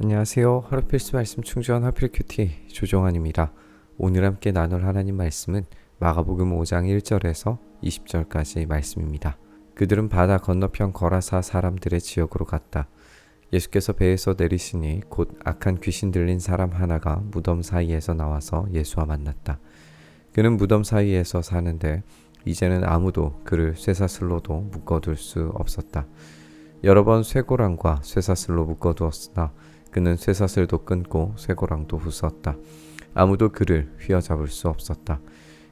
안녕하세요. 하루 필수 말씀 충전 하필 큐티 조정환입니다. 오늘 함께 나눌 하나님 말씀은 마가복음 5장 1절에서 20절까지 말씀입니다. 그들은 바다 건너편 거라사 사람들의 지역으로 갔다. 예수께서 배에서 내리시니 곧 악한 귀신 들린 사람 하나가 무덤 사이에서 나와서 예수와 만났다. 그는 무덤 사이에서 사는데 이제는 아무도 그를 쇠사슬로도 묶어둘 수 없었다. 여러 번 쇠고랑과 쇠사슬로 묶어두었으나 그는 쇠사슬도 끊고 쇠고랑도 부쉈다. 아무도 그를 휘어잡을 수 없었다.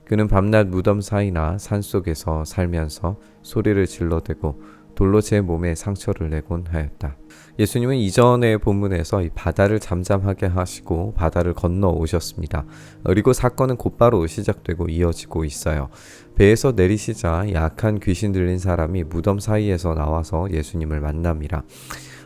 그는 밤낮 무덤 사이나 산 속에서 살면서 소리를 질러대고 돌로 제 몸에 상처를 내곤 하였다. 예수님은 이전의 본문에서 이 바다를 잠잠하게 하시고 바다를 건너 오셨습니다. 그리고 사건은 곧바로 시작되고 이어지고 있어요. 배에서 내리시자 약한 귀신 들린 사람이 무덤 사이에서 나와서 예수님을 만납니다.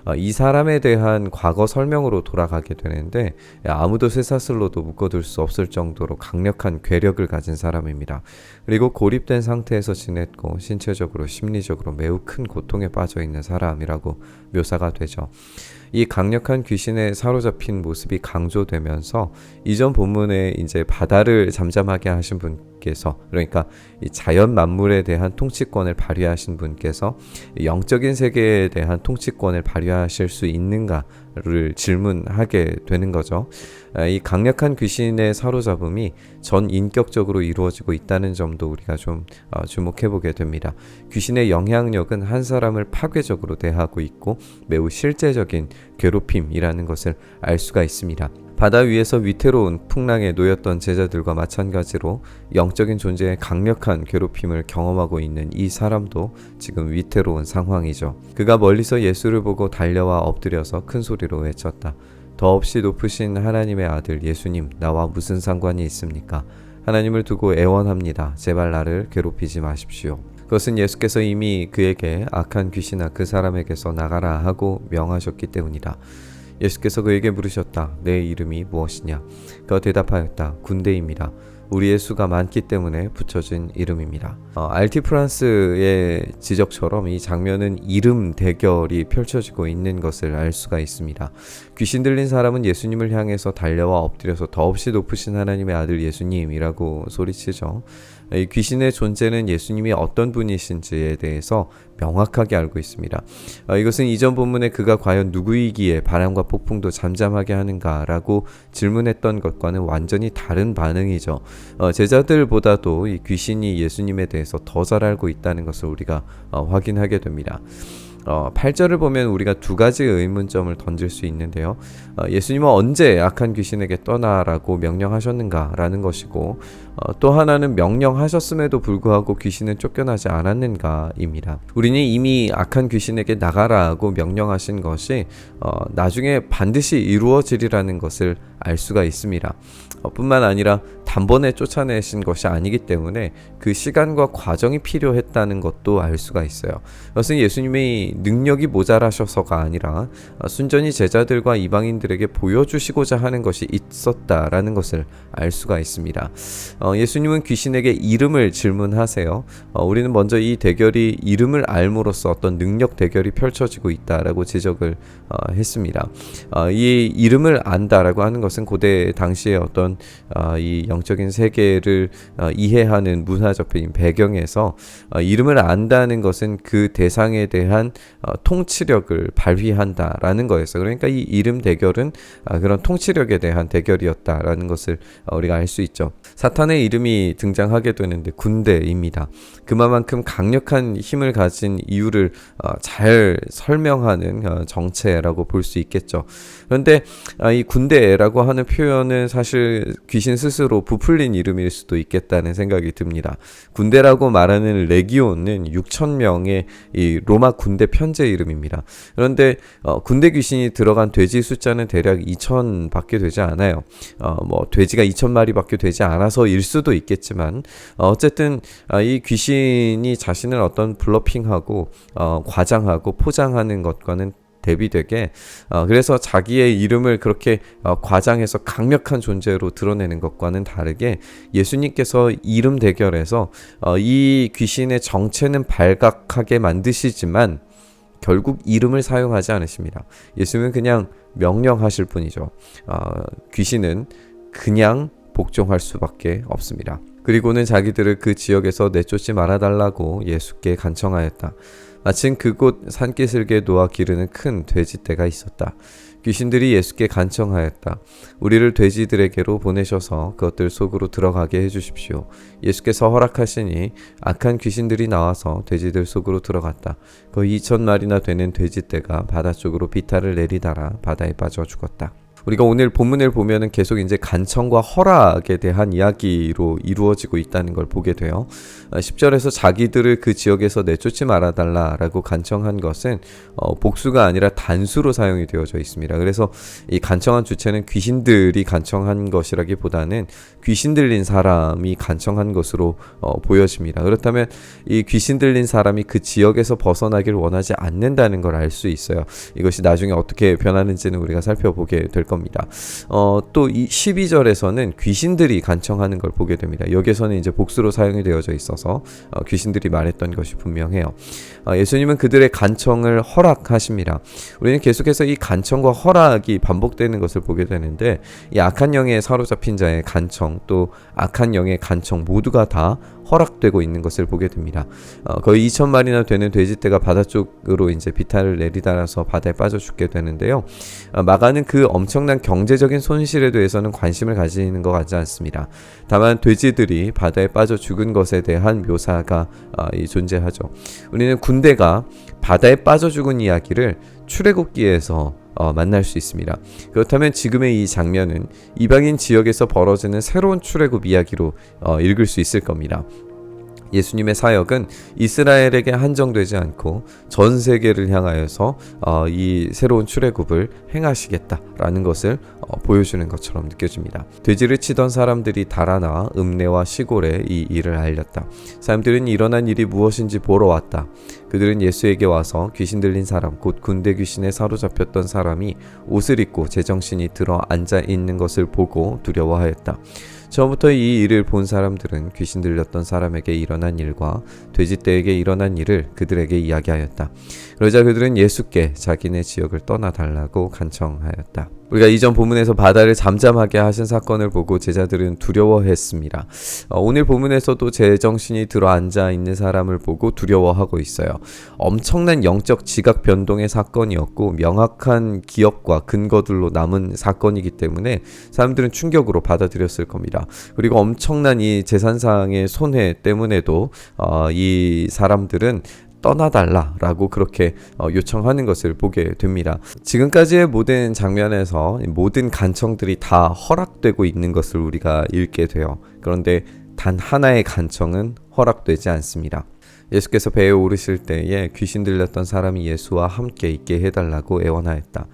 어, 이 사람에 대한 과거 설명으로 돌아가게 되는데 아무도 쇠사슬로도 묶어둘 수 없을 정도로 강력한 괴력을 가진 사람입니다. 그리고 고립된 상태에서 지냈고 신체적으로 심리적으로 매우 큰 고통에 빠져 있는 사람이라고 묘사가 되죠. 이 강력한 귀신에 사로잡힌 모습이 강조되면서 이전 본문에 이제 바다를 잠잠하게 하신 분 께서 그러니까 이 자연 만물에 대한 통치권을 발휘하신 분께서 영적인 세계에 대한 통치권을 발휘하실 수 있는가를 질문하게 되는 거죠. 아, 이 강력한 귀신의 사로잡음이 전 인격적으로 이루어지고 있다는 점도 우리가 좀 어, 주목해 보게 됩니다. 귀신의 영향력은 한 사람을 파괴적으로 대하고 있고 매우 실제적인 괴롭힘이라는 것을 알 수가 있습니다. 바다 위에서 위태로운 풍랑에 놓였던 제자들과 마찬가지로 영적인 존재의 강력한 괴롭힘을 경험하고 있는 이 사람도 지금 위태로운 상황이죠. 그가 멀리서 예수를 보고 달려와 엎드려서 큰 소리로 외쳤다. 더없이 높으신 하나님의 아들 예수님, 나와 무슨 상관이 있습니까? 하나님을 두고 애원합니다. 제발 나를 괴롭히지 마십시오. 그것은 예수께서 이미 그에게 악한 귀신아 그 사람에게서 나가라 하고 명하셨기 때문이다. 예수께서 그에게 물으셨다. 내 이름이 무엇이냐? 그가 대답하였다. 군대입니다. 우리의 수가 많기 때문에 붙여진 이름입니다. 어, 알티 프랑스의 지적처럼 이 장면은 이름 대결이 펼쳐지고 있는 것을 알 수가 있습니다. 귀신 들린 사람은 예수님을 향해서 달려와 엎드려서 더없이 높으신 하나님의 아들 예수님이라고 소리치죠. 이 귀신의 존재는 예수님이 어떤 분이신지에 대해서 명확하게 알고 있습니다. 어, 이것은 이전 본문에 그가 과연 누구이기에 바람과 폭풍도 잠잠하게 하는가라고 질문했던 것과는 완전히 다른 반응이죠. 어, 제자들보다도 이 귀신이 예수님에 대해서 더 잘 알고 있다는 것을 우리가 어, 확인하게 됩니다. 어, 8절을 보면 우리가 두 가지 의문점을 던질 수 있는데요. 어, 예수님은 언제 악한 귀신에게 떠나라고 명령하셨는가라는 것이고 어, 또 하나는 명령하셨음에도 불구하고 귀신은 쫓겨나지 않았는가입니다. 우리는 이미 악한 귀신에게 나가라고 명령하신 것이 어, 나중에 반드시 이루어지리라는 것을 알 수가 있습니다. 어, 뿐만 아니라 단번에 쫓아내신 것이 아니기 때문에 그 시간과 과정이 필요했다는 것도 알 수가 있어요. 그것은 예수님의 능력이 모자라셔서가 아니라 어, 순전히 제자들과 이방인들에게 보여주시고자 하는 것이 있었다라는 것을 알 수가 있습니다. 어, 예수님은 귀신에게 이름을 질문하세요. 어, 우리는 먼저 이 대결이 이름을 알므로써 어떤 능력 대결이 펼쳐지고 있다라고 지적을 어, 했습니다. 어, 이 이름을 안다라고 하는 것은 고대 당시의 어떤 어, 이영 적인 세계를 어, 이해하는 문화적인 배경에서 어, 이름을 안다는 것은 그 대상에 대한 어, 통치력을 발휘한다라는 거였어요. 그러니까 이 이름 대결은 아, 그런 통치력에 대한 대결이었다라는 것을 어, 우리가 알 수 있죠. 사탄의 이름이 등장하게 되는데 군대입니다. 그만큼 강력한 힘을 가진 이유를 어, 잘 설명하는 어, 정체라고 볼 수 있겠죠. 그런데 아, 이 군대라고 하는 표현은 사실 귀신 스스로 부풀린 이름일 수도 있겠다는 생각이 듭니다. 군대라고 말하는 레기온은 6천 명의 이 로마 군대 편제 이름입니다. 그런데 어, 군대 귀신이 들어간 돼지 숫자는 대략 2천밖에 되지 않아요. 어, 뭐 돼지가 2천 마리밖에 되지 않아서일 수도 있겠지만 어, 어쨌든 어, 이 귀신이 자신을 어떤 블러핑하고 어, 과장하고 포장하는 것과는 대비되게 어, 그래서 자기의 이름을 그렇게 어, 과장해서 강력한 존재로 드러내는 것과는 다르게 예수님께서 이름 대결에서 어, 이 귀신의 정체는 발각하게 만드시지만 결국 이름을 사용하지 않으십니다. 예수님은 그냥 명령하실 뿐이죠. 어, 귀신은 그냥 복종할 수밖에 없습니다. 그리고는 자기들을 그 지역에서 내쫓지 말아달라고 예수께 간청하였다. 마침 그곳 산기슭에 놓아 기르는 큰 돼지떼가 있었다. 귀신들이 예수께 간청하였다. 우리를 돼지들에게로 보내셔서 그것들 속으로 들어가게 해주십시오. 예수께서 허락하시니 악한 귀신들이 나와서 돼지들 속으로 들어갔다. 거의 2천 마리나 되는 돼지떼가 바다 쪽으로 비탈을 내리다라 바다에 빠져 죽었다. 우리가 오늘 본문을 보면은 계속 이제 간청과 허락에 대한 이야기로 이루어지고 있다는 걸 보게 돼요. 10절에서 자기들을 그 지역에서 내쫓지 말아달라라고 간청한 것은 어, 복수가 아니라 단수로 사용이 되어져 있습니다. 그래서 이 간청한 주체는 귀신들이 간청한 것이라기보다는 귀신 들린 사람이 간청한 것으로 어, 보여집니다. 그렇다면 이 귀신 들린 사람이 그 지역에서 벗어나기를 원하지 않는다는 걸 알 수 있어요. 이것이 나중에 어떻게 변하는지는 우리가 살펴보게 될 겁니다. 어, 또이 12절에서는 귀신들이 간청하는 걸 보게 됩니다. 여기서는 이제 복수로 사용이 되어져 있어서 어, 귀신들이 말했던 것이 분명해요. 어, 예수님은 그들의 간청을 허락하십니다. 우리는 계속해서 이 간청과 허락이 반복되는 것을 보게 되는데 이 악한 영에 사로잡힌 자의 간청 또 악한 영의 간청 모두가 다 허락되고 있는 것을 보게 됩니다. 어, 거의 2천 마리나 되는 돼지떼가 바다 쪽으로 이제 비탈을 내리달아서 바다에 빠져 죽게 되는데요. 어, 마가는 그 엄청난 경제적인 손실에 대해서는 관심을 가지는 것 같지 않습니다. 다만 돼지들이 바다에 빠져 죽은 것에 대한 묘사가 어, 존재하죠. 우리는 군대가 바다에 빠져 죽은 이야기를 출애굽기에서 어, 만날 수 있습니다. 그렇다면 지금의 이 장면은 이방인 지역에서 벌어지는 새로운 출애굽 이야기로 어, 읽을 수 있을 겁니다. 예수님의 사역은 이스라엘에게 한정되지 않고 전 세계를 향하여서 어, 이 새로운 출애굽을 행하시겠다라는 것을 어, 보여주는 것처럼 느껴집니다. 돼지를 치던 사람들이 달아나 읍내와 시골에 이 일을 알렸다. 사람들은 일어난 일이 무엇인지 보러 왔다. 그들은 예수에게 와서 귀신 들린 사람, 곧 군대 귀신에 사로잡혔던 사람이 옷을 입고 제정신이 들어 앉아 있는 것을 보고 두려워하였다. 처음부터 이 일을 본 사람들은 귀신 들렸던 사람에게 일어난 일과 돼지떼에게 일어난 일을 그들에게 이야기하였다. 그러자 그들은 예수께 자기네 지역을 떠나달라고 간청하였다. 우리가 이전 본문에서 바다를 잠잠하게 하신 사건을 보고 제자들은 두려워했습니다. 어, 오늘 본문에서도 제정신이 들어 앉아 있는 사람을 보고 두려워하고 있어요. 엄청난 영적 지각 변동의 사건이었고 명확한 기억과 근거들로 남은 사건이기 때문에 사람들은 충격으로 받아들였을 겁니다. 그리고 엄청난 이 재산상의 손해 때문에도 어, 이 사람들은 떠나달라라고 그렇게 어, 요청하는 것을 보게 됩니다. 지금까지의 모든 장면에서 모든 간청들이 다 허락되고 있는 것을 우리가 읽게 돼요. 그런데 단 하나의 간청은 허락되지 않습니다. 예수께서 배에 오르실 때에 귀신 들렸던 사람이 예수와 함께 있게 해달라고 애원하였다.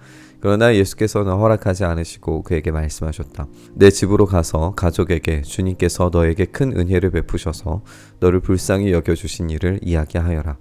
그러나 예수께서는 허락하지 않으시고 그에게 말씀하셨다. 내 집으로 가서 가족에게 주님께서 너에게 큰 은혜를 베푸셔서 너를 불쌍히 여겨주신 일을 이야기하여라.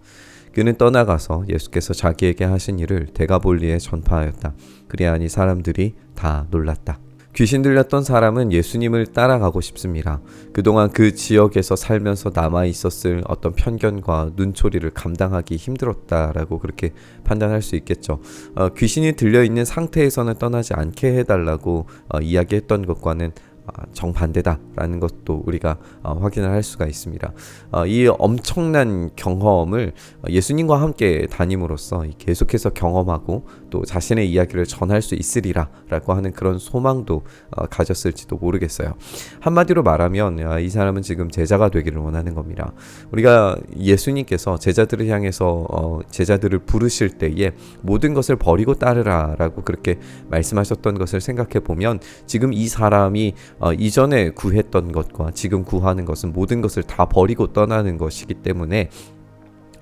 그는 떠나가서 예수께서 자기에게 하신 일을 대가볼리에 전파하였다. 그리하니 사람들이 다 놀랐다. 귀신 들렸던 사람은 예수님을 따라가고 싶습니다. 그동안 그 지역에서 살면서 남아 있었을 어떤 편견과 눈초리를 감당하기 힘들었다라고 그렇게 판단할 수 있겠죠. 어, 귀신이 들려 있는 상태에서는 떠나지 않게 해달라고 어, 이야기했던 것과는 아, 정반대다라는 것도 우리가 어, 확인을 할 수가 있습니다. 어, 이 엄청난 경험을 예수님과 함께 다님으로써 계속해서 경험하고 또 자신의 이야기를 전할 수 있으리라라고 하는 그런 소망도 어, 가졌을지도 모르겠어요. 한마디로 말하면 이 사람은 지금 제자가 되기를 원하는 겁니다. 우리가 예수님께서 제자들을 향해서 제자들을 부르실 때에 모든 것을 버리고 따르라라고 그렇게 말씀하셨던 것을 생각해 보면 지금 이 사람이 어, 이전에 구했던 것과 지금 구하는 것은 모든 것을 다 버리고 떠나는 것이기 때문에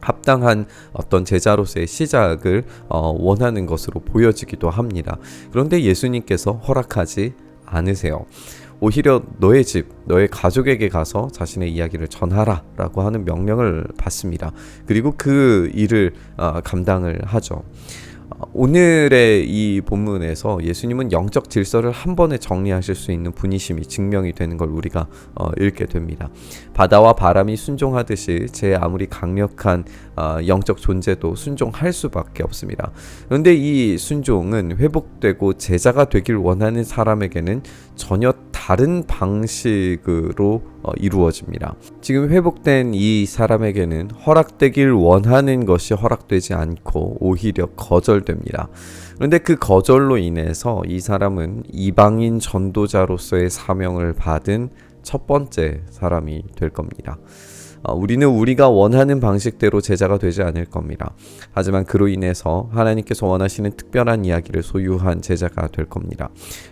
합당한 어떤 제자로서의 시작을 어, 원하는 것으로 보여지기도 합니다. 그런데 예수님께서 허락하지 않으세요. 오히려 너의 집, 너의 가족에게 가서 자신의 이야기를 전하라 라고 하는 명령을 받습니다. 그리고 그 일을 어, 감당을 하죠. 어, 오늘의 이 본문에서 예수님은 영적 질서를 한 번에 정리하실 수 있는 분이심이 증명이 되는 걸 우리가 어, 읽게 됩니다. 바다와 바람이 순종하듯이 제 아무리 강력한 어, 영적 존재도 순종할 수밖에 없습니다. 그런데 이 순종은 회복되고 제자가 되길 원하는 사람에게는 전혀 다른 방식으로 어, 이루어집니다. 지금 회복된 이 사람에게는 허락되길 원하는 것이 허락되지 않고 오히려 거절됩니다. 그런데 그 거절로 인해서 이 사람은 이방인 전도자로서의 사명을 받은 첫 번째 사람이 될 겁니다. 어, 우리는 우리가 원하는 방식대로 제자가 되지 않을 겁니다. 하지만 그로 인해서 하나님께서 원하시는 특별한 이야기를 소유한 제자가 될 겁니다.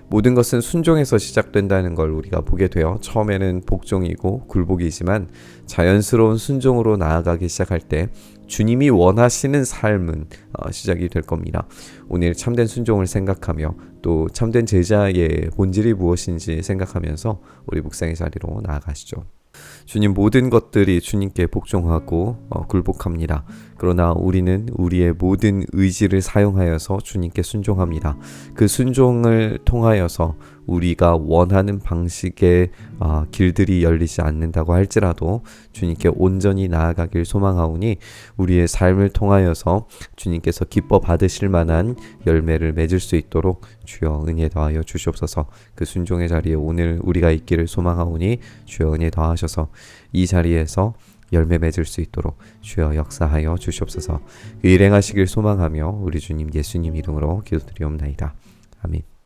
모든 것은 순종에서 시작된다는 걸 우리가 보게 되어 처음에는 복종이고 굴복이지만 자연스러운 순종으로 나아가기 시작할 때 주님이 원하시는 삶은 어, 시작이 될 겁니다. 오늘 참된 순종을 생각하며 또 참된 제자의 본질이 무엇인지 생각하면서 우리 묵상의 자리로 나아가시죠. 주님 모든 것들이 주님께 복종하고 어, 굴복합니다. 그러나 우리는 우리의 모든 의지를 사용하여서 주님께 순종합니다. 그 순종을 통하여서 우리가 원하는 방식의 어, 길들이 열리지 않는다고 할지라도 주님께 온전히 나아가길 소망하오니 우리의 삶을 통하여서 주님께서 기뻐 받으실 만한 열매를 맺을 수 있도록 주여 은혜 더하여 주시옵소서. 그 순종의 자리에 오늘 우리가 있기를 소망하오니 주여 은혜 더하셔서 이 자리에서 열매 맺을 수 있도록 주여 역사하여 주시옵소서. 그 일행하시길 소망하며 우리 주님 예수님 이름으로 기도드리옵나이다. 아멘.